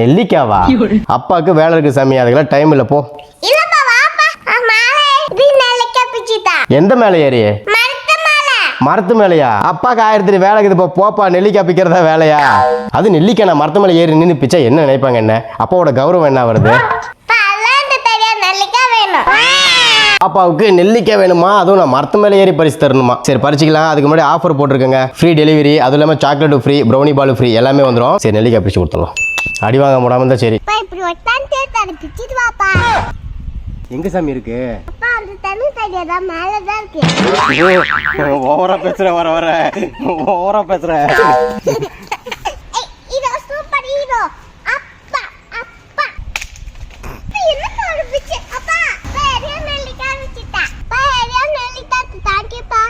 நெல்லிக்காவா? அப்பாவுக்கு வேலை இருக்கு சாமி அதுக்கெல்லாம் டைம் இல்லை போ. எந்த மேலே ஏறி மரத்து மாலை. மரத்து மேலையா? அப்பாக்கு ஆயிரத்தி வேலை இருக்குது இப்போ போப்பா நெல்லிக்காய் பிக்கிறதா வேலையா? அது நெல்லிக்காய் நான் மரத்து மேலே ஏறி நின்று பிச்சா என்ன நினைப்பாங்க என்ன? அப்பாவோட கௌரவம் என்ன வருது? பல்லாண்டு தெரியாது நெல்லிக்காய் வேணும். அதுவும் நான் மரத்து மேலே ஏறி பறிச்சு தரணுமா? சரி பறிச்சிக்கலாம். அதுக்கு முன்னாடி ஆஃபர் போட்டிருக்கேங்க. ஃப்ரீ டெலிவரி அதுவும் இல்லாமல் சாக்லேட் ஃப்ரீ ப்ரௌனி பால் ஃப்ரீ எல்லாமே வந்துடும் சரி நெல்லிக்காய் பிரிச்சு கொடுத்துடலாம். அடி வாங்க முடியாம இருந்தா சரி. இப்படி உட்காந்து அதை பிச்சுட்டு வாப்பா. எங்க சாமி இருக்கு? அப்பா அந்த தண்ணி சைடியா தான் மேல தான் இருக்கு. ஓவரா பேசுற வர வர. ஓவரா பேசுற. Hero super hero. அப்பா அப்பா. என்ன சொல்ல பிச்சு? அப்பா பெரிய நெல்லிக்கா வச்சிட்டா பெரிய நெல்லிக்கா தாங்கிப்பா